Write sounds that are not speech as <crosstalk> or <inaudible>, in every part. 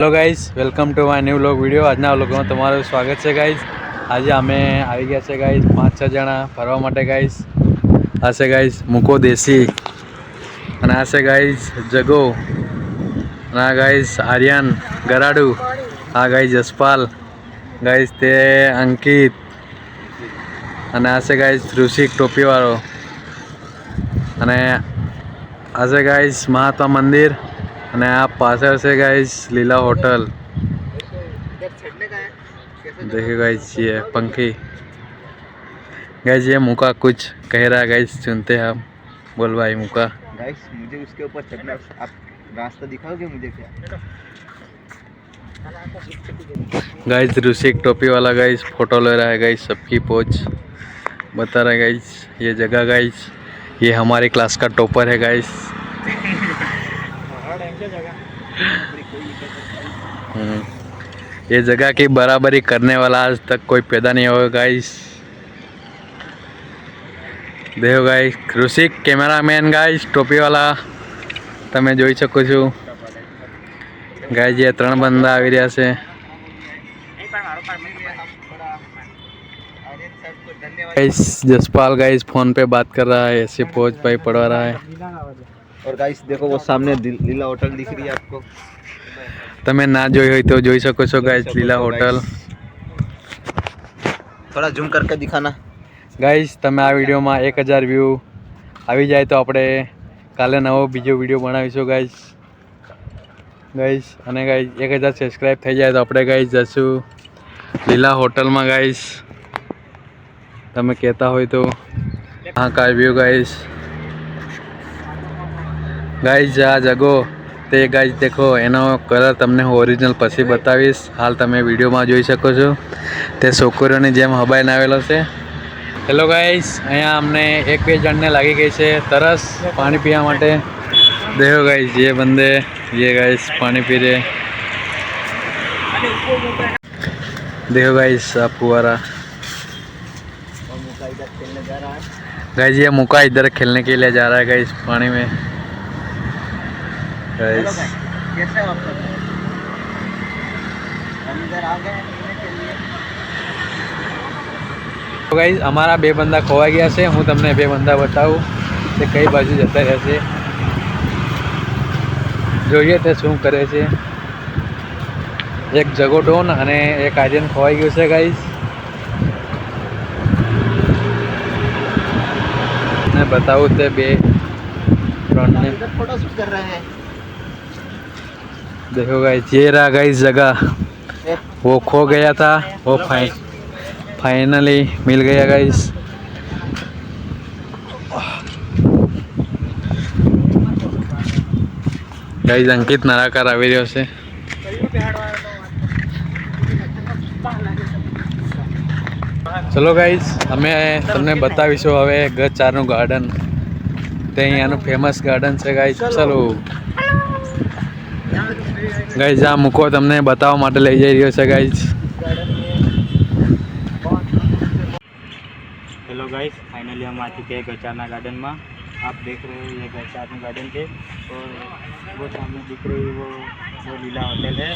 Hello guys welcome to my new vlog video આજના વ્લોગમાં તમારું સ્વાગત છે ગાઈઝ આજે અમે આવી ગયા છે ગાઈઝ પાંચ છ જણા ફરવા માટે ગાઈઝ આ છે ગાઈઝ મૂકો દેશી. અને આ છે ગાઈઝ જગો. અને આ ગાઈઝ આર્યન, ગરાડુ. આ ગાઈઝ જસપાલ. ગાઈઝ તે અંકિત. અને આ છે ગાઈઝ ઋષિક ટોપીવાળો. અને આ છે ગાઈઝ મહાત્મા મંદિર. અને આ પાછળ છે ગાઈઝ લીલા होटल देखिए गाइस ये पंखी गाइस ये मुका कुछ कह रहा है गाइस सुनते हैं हम बोल भाई मुका गाइस मुझे उसके ऊपर चढ़ना है। आप रास्ता दिखाओगे मुझे क्या गाइस ऋषिक टोपी वाला गाइस फोटो ले रहा है गाइस सबकी पोज बता रहा है गाइस ये जगह गाइस ये हमारी क्लास का टॉपर है गाइस हम्म, ये जगह की बराबरी करने वाला आज तक कोई पैदा नहीं होगा गाइस देखो गाइस ऋषिक कैमरामैन गाइस टोपી વાળા તમે જોઈ શકો છો ગાઈસ જે ત્રણ બંદા આવી રહ્યા છે आर्यन साहब को धन्यवाद गाइस जसपाल गाइस फोन पे बात कर रहा है ऐसे पोज भाई पढ़वा रहा है और गाइस देखो वो सामने दी- लीला होटल दिख रही है आपको તમે ના જોઈ હોય તો જોઈ શકો છો ગાઈસ લીલા હોટલ थोड़ा जूम करके दिखाना ગાઈસ તમે આ વિડીયોમાં એક હજાર વ્યૂ આવી જાય તો આપણે કાલે નવો બીજો વિડીયો બનાવીશું ગાઈસ ગાઈસ અને ગાઈસ એક હજાર સબસ્ક્રાઈબ થઈ જાય તો આપણે ગાઈસ જશું લીલા હોટલમાં ગાઈસ તમે કહેતા હોય તો હા કા વ્યૂ ગાઈસ ગાઈસ આ જગો તે ગાઈસ દેખો એનો કલર તમને હું ઓરિજિનલ પછી બતાવીશ હાલ તમે વિડીયોમાં જોઈ શકો છો તે છોકરીઓની જેમ હબાઈને આવેલો છે હેલો ગાઈસ અહીંયા અમને એક બે જણને લાગી ગઈ છે તરસ પાણી પીવા માટે દેખો ગાઈસ ये बंदे ये गाइस पानी पी रहे देखो गाइस आप फुवारा और मुका इधर खेलने जा रहा है गाइस ये मुका इधर खेलने के लिए जा रहा है गाइस पानी में हेलो गाइस गाइस कैसे हो आप सब हम इधर आ गए हैं खेलने के लिए તો ગાઈસ અમારા બે બંદા ખોવાઈ ગયા છે હું તમને બે બંદા બતાવું તે કઈ બાજુ જતા રહેશે જોઈએ તે શું કરે છે એક જગોડોન અને એક આર્યન ખોવાઈ ગયું છે ગાઈસ ને બતાવું તે બે ત્રણને इधर फोटो शूट कर रहे हैं देखो गाइस ये रहा गाइस जगह ए, वो खो गया था वो फाइन फाइनली मिल गया गाइस ગાઈઝ અંકિત નરાકાર આવી રહ્યો છે ચલો ગાઈઝ અમે તમને બતાવીશું હવે ગજ ચારનું ગાર્ડન તે અહીંયાનું ફેમસ ગાર્ડન છે ગાઈઝ ચલો ગાઈઝ આ મૂકો તમને બતાવવા માટે લઈ જઈ રહ્યો છે ગાઈઝ हेलो गाइस फाइनली हम आ चुके हैं गचाना गार्डन में आप देख रहे हो ये गचाना गार्डन है और वो सामने दिख रही है वो वो लीला होटल है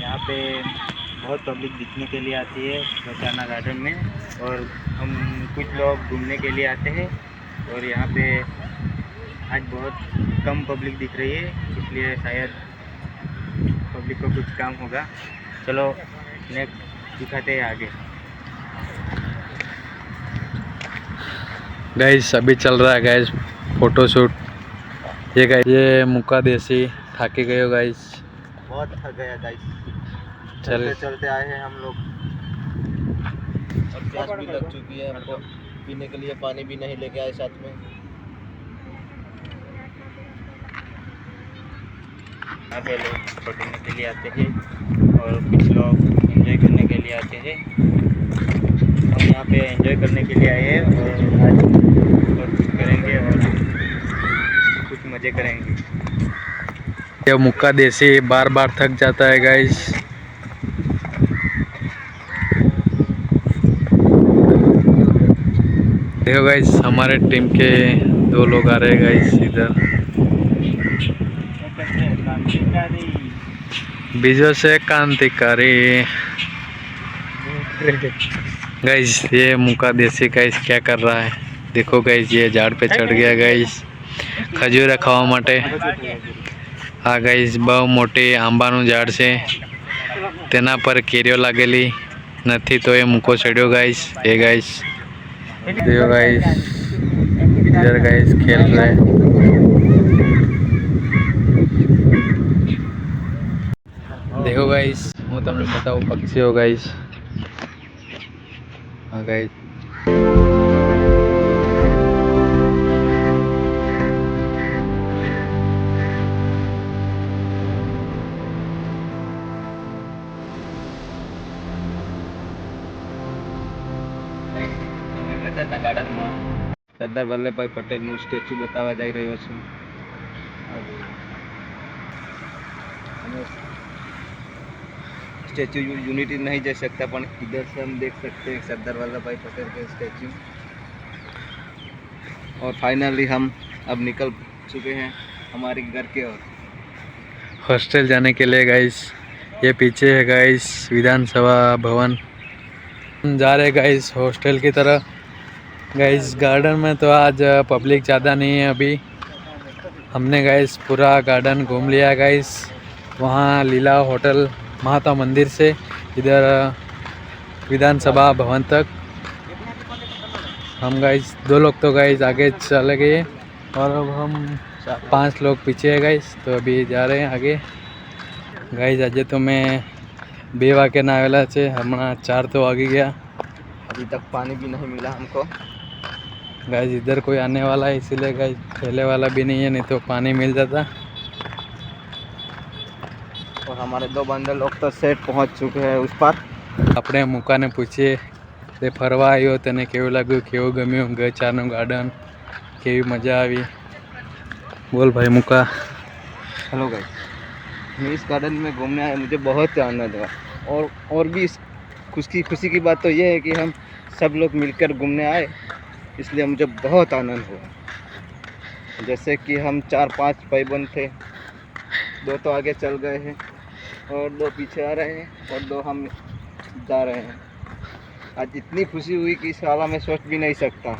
यहाँ पे बहुत पब्लिक दिखने के लिए आती है गचाना गार्डन में और हम कुछ लोग घूमने के लिए आते हैं और यहाँ पे आज बहुत कम पब्लिक दिख रही है इसलिए शायद पब्लिक को कुछ काम होगा। चलो नेक्स्ट दिखाते हैं आगे। गाइस अभी चल रहा है गाइस फ़ोटो शूट ये गाइस ये मुक्का देसी थाकी गए हो गाइस बहुत थक गया गाइस चलते चलते आए हैं हम लोग। और प्यास भी लग चुकी है हमको पीने के लिए पानी भी नहीं लेके आए साथ में। यहाँ पे लोग फ़ोटो लेने के लिए आते हैं और कुछ लोग एंजॉय करने के लिए आते हैं। हम यहाँ पे एंजॉय करने के लिए आए हैं और आज और कुछ करेंगे और कुछ मज़े करेंगे। ये मुक्का देसी बार बार थक जाता है गाइस देखो गाइस हमारे टीम के दो लोग आ रहे हैं गाइस इधर। क्रांतिकारी बीजों से क्रांतिकारी गाइस ये मुका देसी गाइस क्या कर रहा है देखो गाइस ये झाड़ पे चढ़ गया गाइस ખજૂર ખાવા માટે આ ગાઈસ બહુ મોટી આંબાનું ઝાડ છે તેના પર કેરીઓ લાગેલી નથી તો એ મૂકો ચડ્યો ગાઈસ એ ગાઈસ देखो गाइस इधर गाइस હેલો ગાઈસ હું તમને બતાવું પક્ષીઓ ગાઈસ હા ગાઈસ સરદાર વલ્લભભાઈ પટેલનું સ્ટેચ્યુ બતાવવા જઈ રહ્યો છું. स्टैचू यूनिटी नहीं जा सकता, पर इधर से हम देख सकते हैं सरदार वल्लभ भाई पटेल के स्टैचू। और फाइनली हम अब निकल चुके हैं हमारे घर के ओर। हॉस्टल जाने के लिए गाइस ये पीछे है गाइस विधानसभा भवन। हम जा रहे गाइस हॉस्टल की तरफ़। गाइस गार्डन में तो आज पब्लिक ज़्यादा नहीं है अभी। हमने गाइस पूरा गार्डन घूम लिया गाइस वहाँ लीला होटल महाता मंदिर से इधर विधानसभा भवन तक हम गाइस दो लोग तो गाइस आगे चले गए और अब हम पांच लोग पीछे है गाइस तो अभी जा रहे हैं आगे ગાઈઝ આજે તો મેં બે વાગ્યાના આવેલા છે હમણાં ચાર તો વાગી ગયા अभी तक पानी भी नहीं मिला हमको गाइज इधर कोई आने वाला है इसीलिए गाइज ठेले वाला भी नहीं है नहीं तो पानी मिल जाता और हमारे दो बंदे लोग तो सेट पहुंच चुके हैं उस पर આપણે મુકાને પૂછીએ તે ફરવા આવ્યો તને કેવું લાગ્યું કેવું ગમ્યું ગચારનું ગાર્ડન કેવી મજા આવી બોલ ભાઈ મુકા हेलो गाइस मैं इस गार्डन में घूमने आया मुझे बहुत आनंद हुआ और और भी इस खुशी खुशी की बात तो ये है कि हम सब लोग मिलकर घूमने आए इसलिए मुझे बहुत आनंद हुआ जैसे कि हम चार पांच भाई बंद थे दो तो आगे चल गए हैं और दो पीछे आ रहे हैं और दो हम जा रहे हैं आज इतनी खुशी हुई कि इस साला मैं सोच भी नहीं सकता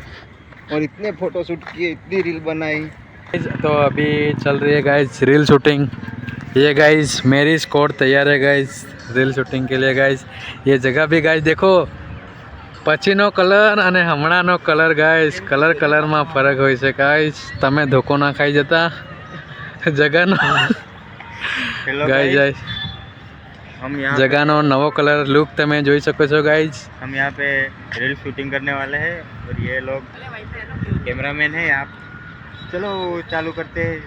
और इतने फ़ोटो शूट किए इतनी रील बनाई तो अभी चल रही है गाइज रील शूटिंग ये गाइज मेरी स्कोर तैयार है गाइज રીલ શૂટિંગ કે लिए ગાઈઝ ये जगह भी ગાઈઝ દેખો પછીનો કલર અને હમણાંનો કલર ગાઈઝ કલર કલરમાં ફરક હોય છે ગાઈઝ તમે ધોકો ના ખાઈ જતા જગાનો हेलो ગાઈઝ गाइस हम यहाँ पे- જગાનો નવો કલર લુક તમે જોઈ શકો છો ગાઈઝ हम यहाँ पे रील शूटिंग करने वाले हैं और ये लोग कैमरामैन है यहाँ चलो चालू करते हैं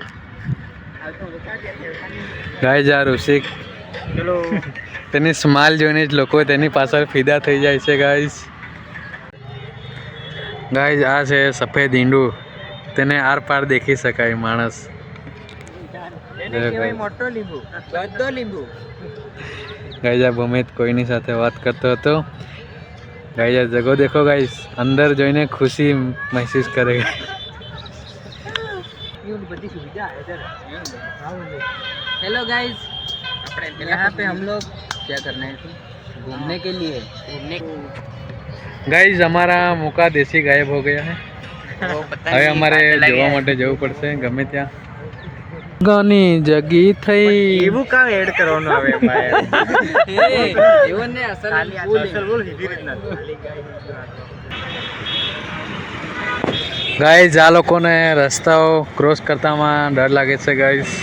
ગાઈઝ આ ઋષિક चलो તેની સ્માઇલ જોઈને જ લોકો તેની પાછળ ફિદા થઈ જાય છે ગાઈઝ ગાઈઝ આ છે સફેદ ઈંડું તેને આર પાર દેખી શકાય માણસ મોટો લીંબુ બધો લીંબુ ગાઈઝ આ ભૂમિત કોઈની સાથે વાત કરતો હતો ગાઈઝ આ જગો દેખો ગાઈઝ અંદર જોઈને ખુશી મહેસૂસ કરે बड़ी सुविधा है इधर हेलो गाइस यहाँ पे हम लोग क्या करने थे घूमने के लिए घूमने ગાઈઝ અમારા મુકા દેશી ગાયબ હો ગયા હે હવે અમારે જોવા માટે જવું પડશે ગમે ત્યાં ગની જગી થઈ એવું કામ એડ કરવાનું આવે એવું ને અસલ અસલ બોલ સીધી રીતના ગાઈઝ આ <laughs> લોકોને રસ્તાઓ ક્રોસ કરતામાં ડર લાગે છે ગાઈઝ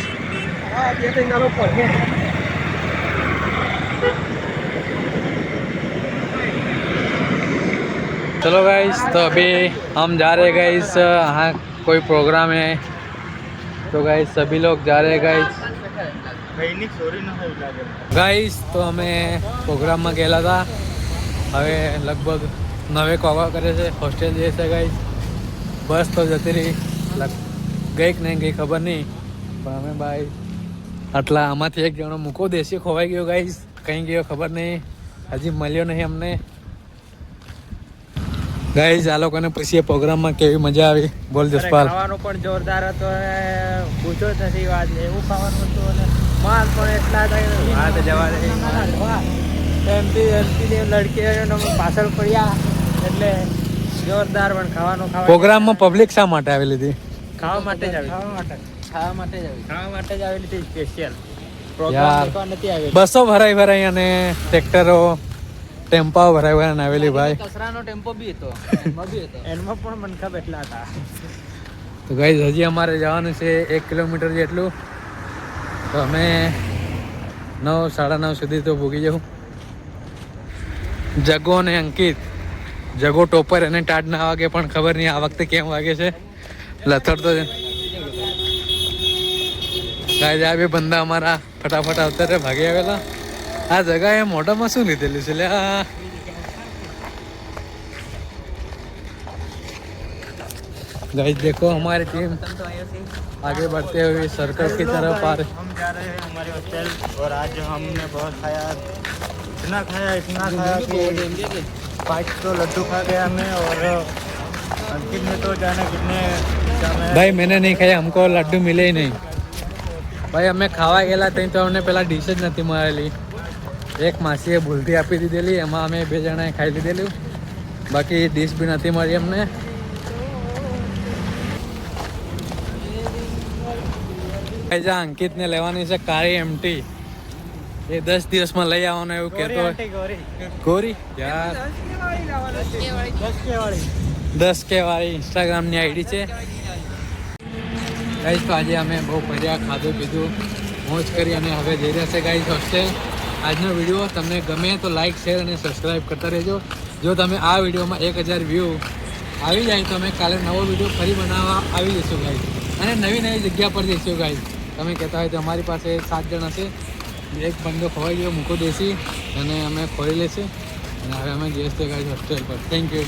चलो गाइस तो अभी हम जा रहे गाइस यहाँ कोई प्रोग्राम है तो गाइस सभी लोग जा रहे हैं गाइस ગાઈસ તો અમે પ્રોગ્રામમાં ગયેલા હતા. હવે લગભગ નવે કોવા કરે છે હોસ્ટેલ જઈએ છે ગાઈસ બસ તો જતી રહી. ગઈ કે નહીં ગઈ ખબર નહીં. પણ અમે ભાઈ આટલા આમાંથી એક જણો મૂકો, દેશી ખોવાઈ ગયો ગાઈસ કંઈ ગયો ખબર નહીં. હજી મળ્યો નહીં અમને. ગાઈસ આ લોકોને પછી એ પ્રોગ્રામમાં કેવી મજા આવી? બોલ જસપાલ. ખાવાનું પણ જોરદાર હતો પૂછો થતી નથી વાત એવું ખાવાનું હતું અને માલ પણ એટલા વાત જવા દે. એમપી એમપી લડકી પાછળ પડ્યા એટલે જોરદાર પણ ખાવાનું ખાવા પ્રોગ્રામમાં પબ્લિક શા માટે આવેલી હતી? ખાવા માટે જ આવી ખાવા માટે. ખાવા માટે જ આવી ખાવા માટે જ આવેલી હતી સ્પેશિયલ બસો ભરાઈ ભરાઈ અને ટ્રેક્ટરો ટેમ્પાઓ ભરાઈ આવેલી ભાઈ. કચરાનો ટેમ્પો બી હતો. એમાં બી હતો. પણ મનખા બેઠલા હતા. તો ગાઈઝ હજી અમારે જવાનું છે એક કિલોમીટર જેટલું. તો અમે નવ સાડા નવ સુધી તો ભૂગી જવું. જગો અને અંકિત. જગો ટોપર અને ટાટ ના વાગે પણ ખબર નહીં આ વખતે કેમ વાગે છે. લથડતો છે. ગાય આ બે બંદા અમારા ફટાફટ આવતા રે ભાગી આવેલા. આ જગાએ મોઢામાં શું લીધેલું છે લે આ गाइस देखो हमारी टीम आगे बढ़ते हुए सर्कल की तरफ आ रही हम जा रहे हैं हमारे होटल और आज हमने बहुत खाया इतना खाया इतना खाया कि पाँच तो लड्डू खा गया हमें और अंकित ने तो जाने कितने क्या मैं- ભાઈ મેને નહીં ખાઈ हमको લડ્ડુ મિલે ही નહીં ભાઈ અમે ખાવા ગયેલા ત્યાં તો અમને પેલા ડીશ જ નથી મળેલી એક માસીએ ભૂલથી આપી દીધેલી એમાં અમે બે જણાએ ખાઈ લીધેલું. બાકી ડીશ બી નથી મળી અમને. જા અંકિતને લેવાની છે કાળી એમટી. એ દસ દિવસમાં લઈ આવવાનો એવું કેતો ગોરી. યાર. દસ કે વાળી ઇન્સ્ટાગ્રામની આઈડી છે. ગાઈસ તો આજે અમે બહુ મજા ખાધું પીધું. મોજ કરી અને હવે જઈ રહ્યા છે ગાઈશ હોસ્ટેલ આજનો વીડિયો તમને ગમે તો લાઇક શેર અને સબસ્ક્રાઈબ કરતા રહેજો. જો તમે આ વિડીયોમાં એક હજાર વ્યૂ આવી જાય તો અમે કાલે નવો વીડિયો ફરી બનાવવા આવી જઈશું ગાઈઝ અને નવી નવી જગ્યા પર જઈશું ગાઈઝ તમે કહેતા હોય તો અમારી પાસે સાત જણ હશે. એક બંદો ખોવાઈ ગયો, મૂકો દેસી અને અમે ખોઈ લેશે. અને હવે અમે જઈએ છીએ ગાઈસ હોસ્ટેલ પર. Thank you